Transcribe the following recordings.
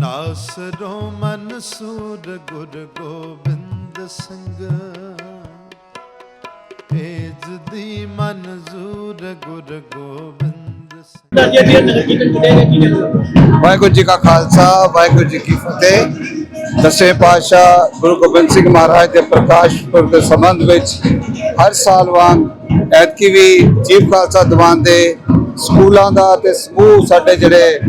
ਨਾਸਰੋਂ ਮਨਸੂਰ ਗੁਰ ਗੋਬਿੰਦ ਸਿੰਘ। ਤੇਜ ਦੀ ਮਨਜ਼ੂਰ ਗੁਰ ਗੋਬਿੰਦ ਕਹਿੰਦੇ ਵਾਹਿਗੁਰੂ ਜੀ ਕਾ ਖਾਲਸਾ ਵਾਹਿਗੁਰੂ ਜੀ ਕੀ ਫਤਿਹ। ਦਸਵੇਂ ਪਾਤਸ਼ਾਹ ਗੁਰੂ ਗੋਬਿੰਦ ਸਿੰਘ ਮਹਾਰਾਜ ਦੇ ਪ੍ਰਕਾਸ਼ ਪੁਰਬ ਦੇ ਸੰਬੰਧ ਵਿੱਚ ਹਰ ਸਾਲ ਵਾਂਗ ਐਤਕੀ ਵੀ ਚੀਫ ਖਾਲਸਾ ਦੀਵਾਨ ਦੇ ਸਕੂਲਾਂ ਦਾ ਤੇ ਸਮੂਹ ਸਾਡੇ ਜਿਹੜੇ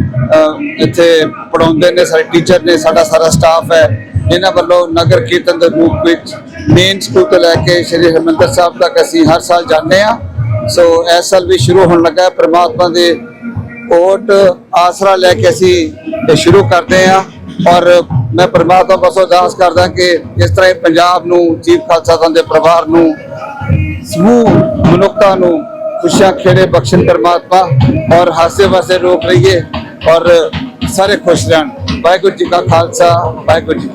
ਇੱਥੇ ਪੜਾਉਂਦੇ ਨੇ ਸਾਡੇ ਟੀਚਰ ਨੇ, ਸਾਡਾ ਸਾਰਾ ਸਟਾਫ ਹੈ ਇਹਨਾਂ ਵੱਲੋਂ ਨਗਰ ਕੀਰਤਨ ਦੇ ਰੂਪ ਵਿੱਚ ਮੇਨ ਸਕੂਲ ਤੋਂ ਲੈ ਕੇ ਸ਼੍ਰੀ ਹਰਿਮੰਦਰ ਸਾਹਿਬ ਤੱਕ ਅਸੀਂ ਹਰ ਸਾਲ ਜਾਂਦੇ ਹਾਂ। ਸੋ ਇਸ ਸਾਲ ਵੀ ਸ਼ੁਰੂ ਹੋਣ ਲੱਗਾ ਹੈ, ਪ੍ਰਮਾਤਮਾ ਦੇ ਕੋਟ ਆਸਰਾ ਲੈ ਕੇ ਅਸੀਂ ਇਹ ਸ਼ੁਰੂ ਕਰਦੇ ਹਾਂ। ਔਰ ਮੈਂ ਪ੍ਰਮਾਤਮਾ ਪਾਸੋਂ ਅਰਦਾਸ ਕਰਦਾ ਕਿ ਇਸ ਤਰ੍ਹਾਂ ਹੀ ਪੰਜਾਬ ਨੂੰ ਚੀਫ ਖਾਲਸਾ ਦੇ ਪਰਿਵਾਰ ਨੂੰ, ਸਮੂਹ ਮਨੁੱਖਤਾ ਨੂੰ ਖੁਸ਼ੀਆਂ ਖੇੜੇ ਬਖਸ਼ਣ ਪਰਮਾਤਮਾ ਔਰ ਹਾਸੇ ਵਾਸੇ ਰੋਕ ਰਹੀਏ ਔਰ ਸਾਰੇ ਖੁਸ਼ ਰਹਿਣ ਵਾਹਿਗੁਰੂ ਜੀ ਕਾ ਖਾਲਸਾ ਵਾਹਿਗੁਰੂ ਜੀ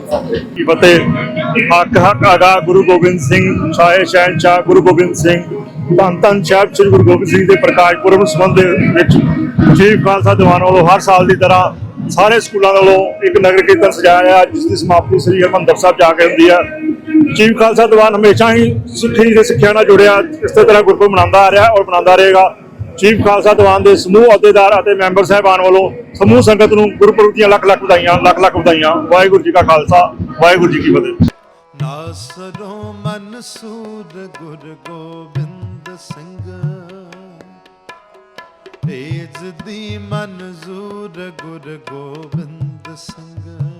ਕੀ ਫਤਿਹ ਕੀ ਹੱਕ ਹੱਕ ਅਗਾ ਗੁਰੂ ਗੋਬਿੰਦ ਸਿੰਘ ਸ਼ਾਹ ਸ਼ਹਿਨਸ਼ਾਹ ਗੁਰੂ ਗੋਬਿੰਦ ਸਿੰਘ ਧੰਨ ਧੰਨ ਸਾਹਿਬ ਸ੍ਰੀ ਗੁਰੂ ਗੋਬਿੰਦ ਸਿੰਘ ਦੇ ਪ੍ਰਕਾਸ਼ ਪੁਰਬ ਸੰਬੰਧ ਵਿੱਚ ਚੀਫ ਖਾਲਸਾ ਦੀਵਾਨ ਵੱਲੋਂ ਹਰ ਸਾਲ ਦੀ ਤਰ੍ਹਾਂ ਸਾਰੇ ਸਕੂਲਾਂ ਵੱਲੋਂ ਇੱਕ ਨਗਰ ਕੀਰਤਨ ਸਜਾਇਆ ਜਿਸ ਦੀ ਸਮਾਪਤੀ ਸ੍ਰੀ ਹਰਿਮੰਦਰ ਸਾਹਿਬ ਜਾ ਕੇ ਹੁੰਦੀ ਹੈ ਚੀਫ ਖਾਲਸਾ ਦੀਵਾਨ ਹਮੇਸ਼ਾ ਹੀ ਸਿੱਖੀ ਤੇ ਸਿੱਖਿਆ ਨਾਲ ਜੁੜਿਆ, ਇਸੇ ਤਰ੍ਹਾਂ ਗੁਰਪੁਰਬ ਮਨਾਉਂਦਾ ਆ ਰਿਹਾ ਔਰ ਮਨਾਉਂਦਾ ਰਹੇਗਾ। ਚੀਫ ਖਾਲਸਾ ਦੀਵਾਨ ਦੇ ਸਮੂਹ ਅਹੁਦੇਦਾਰ ਅਤੇ ਮੈਂਬਰ ਸਾਹਿਬਾਨ ਵੱਲੋਂ ਸਮੂਹ ਸੰਗਤ ਨੂੰ ਗੁਰਪੁਰਬ ਦੀਆਂ ਲੱਖ ਲੱਖ ਵਧਾਈਆਂ, ਲੱਖ ਲੱਖ ਵਧਾਈਆਂ। ਵਾਹਿਗੁਰੂ ਜੀ ਕਾ ਖਾਲਸਾ, ਵਾਹਿਗੁਰੂ ਜੀ ਕੀ ਫਤਿਹ। ਨਾਸਰੋਂ ਮਨਸੂਰ ਗੁਰ ਗੋਬਿੰਦ ਸਿੰਘ। ਤੇਜ ਦੀ ਮਨਜ਼ੂਰ ਗੁਰ ਗੋਬਿੰਦ ਸਿੰਘ।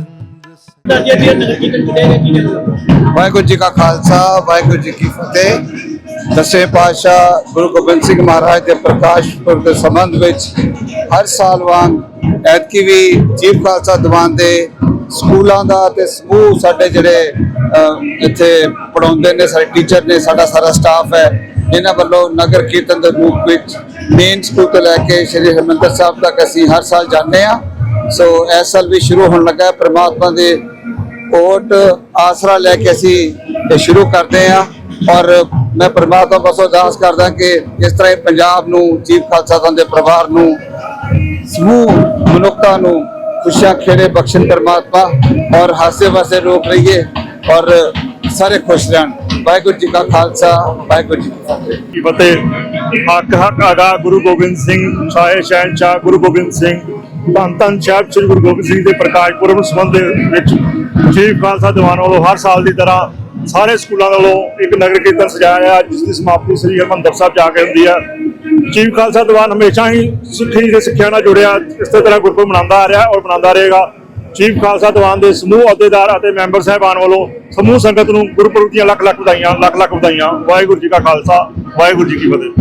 ਵਾਹਿਗੁਰੂ ਜੀ ਕਾ ਖਾਲਸਾ, ਵਾਹਿਗੁਰੂ ਜੀ ਕੀ ਫਤਿਹ। ਦਸਵੇਂ ਪਾਤਸ਼ਾਹ ਗੁਰੂ ਗੋਬਿੰਦ ਸਿੰਘ ਮਹਾਰਾਜ ਦੇ ਪ੍ਰਕਾਸ਼ ਪੁਰਬ ਦੇ ਸੰਬੰਧ ਵਿੱਚ ਹਰ ਸਾਲ ਵਾਂਗ ਐਤਕੀ ਵੀ ਜੀਵ ਖਾਲਸਾ ਦੀਵਾਨ ਦੇ ਸਕੂਲਾਂ ਦਾ ਤੇ ਸਮੂਹ ਸਾਡੇ ਜਿਹੜੇ ਇੱਥੇ ਪੜਾਉਂਦੇ ਨੇ, ਸਾਡੇ ਟੀਚਰ ਨੇ, ਸਾਡਾ ਸਾਰਾ ਸਟਾਫ ਹੈ ਇਹਨਾਂ ਵੱਲੋਂ ਨਗਰ ਕੀਰਤਨ ਦੇ ਰੂਪ ਵਿੱਚ ਮੇਨ ਸਕੂਲ ਤੋਂ ਲੈ ਕੇ ਸ਼੍ਰੀ ਹਰਿਮੰਦਰ ਸਾਹਿਬ ਤੱਕ ਅਸੀਂ ਹਰ ਸਾਲ ਜਾਂਦੇ ਹਾਂ। ਸੋ ਇਸ ਸਾਲ ਵੀ ਸ਼ੁਰੂ ਹੋਣ ਲੱਗਾ ਹੈ। ਪ੍ਰਮਾਤਮਾ ਦੇ ਕੋਟ ਆਸਰਾ ਲੈ ਕੇ ਅਸੀਂ ਇਹ ਸ਼ੁਰੂ ਕਰਦੇ ਹਾਂ। ਔਰ ਮੈਂ ਪ੍ਰਮਾਤਮਾ ਪਾਸੋਂ ਅਰਦਾਸ ਕਰਦਾ ਕਿ ਇਸ ਤਰ੍ਹਾਂ ਪੰਜਾਬ ਨੂੰ ਚੀਫ ਖਾਲਸਾ ਪੰਥ ਦੇ ਪਰਿਵਾਰ ਨੂੰ, ਸਮੂਹ, ਮਨੁੱਖਤਾ ਨੂੰ ਖੁਸ਼ੀਆਂ ਖੇੜੇ ਬਖਸ਼ਣ ਪ੍ਰਮਾਤਮਾ। ਔਰ ਹਾਸੇ ਵਾਸੇ ਰੋਕ ਰਹੀਏ ਔਰ ਸਾਰੇ ਖੁਸ਼ ਰਹਿਣ। ਵਾਹਿਗੁਰੂ ਜੀ ਕਾ ਖਾਲਸਾ, ਵਾਹਿਗੁਰੂ ਜੀ ਕੀ ਫਤਿਹ। ਹੱਕ ਹੱਕ ਅਗਾ ਗੁਰੂ ਗੋਬਿੰਦ ਸਿੰਘ, ਸ਼ਾਹ, ਸ਼ਹਿਨਸ਼ਾਹ, ਗੁਰੂ ਗੋਬਿੰਦ ਸਿੰਘ। ਧੰਨ ਧੰਨ ਸਾਹਿਬ, ਸ੍ਰੀ ਗੁਰੂ ਗੋਬਿੰਦ ਸਿੰਘ ਦੇ ਪ੍ਰਕਾਸ਼ ਪੁਰਬ ਸੰਬੰਧ ਵਿੱਚ ਚੀਫ ਖਾਲਸਾ ਦੀਵਾਨ ਵੱਲੋਂ ਹਰ ਸਾਲ ਦੀ ਤਰ੍ਹਾਂ ਸਾਰੇ ਸਕੂਲਾਂ ਵੱਲੋਂ ਇੱਕ ਨਗਰ ਕੀਰਤਨ ਸਜਾਇਆ ਜਿਸ ਦੀ ਸਮਾਪਤੀ ਸ੍ਰੀ ਹਰਿਮੰਦਰ ਸਾਹਿਬ ਜਾ ਕੇ ਹੁੰਦੀ ਹੈ। ਚੀਫ ਖਾਲਸਾ ਦੀਵਾਨ ਹਮੇਸ਼ਾ ਹੀ ਸਿੱਖੀ ਦੇ ਸਿੱਖਿਆ ਨਾਲ ਜੁੜਿਆ, ਇਸੇ ਤਰ੍ਹਾਂ ਗੁਰਪੁਰਬ ਮਨਾਉਂਦਾ ਆ ਰਿਹਾ ਔਰ ਮਨਾਉਂਦਾ ਰਹੇਗਾ। ਚੀਫ ਖਾਲਸਾ ਦੀਵਾਨ ਦੇ ਸਮੂਹ ਅਹੁਦੇਦਾਰ ਅਤੇ ਮੈਂਬਰ ਸਾਹਿਬਾਨ ਵੱਲੋਂ ਸਮੂਹ ਸੰਗਤ ਨੂੰ ਗੁਰਪੁਰਬ ਦੀਆਂ ਲੱਖ ਲੱਖ ਵਧਾਈਆਂ ਲੱਖ ਲੱਖ ਵਧਾਈਆਂ। ਵਾਹਿਗੁਰੂ ਜੀ ਕਾ ਖਾਲਸਾ, ਵਾਹਿਗੁਰੂ ਜੀ ਕੀ ਫਤਿਹ।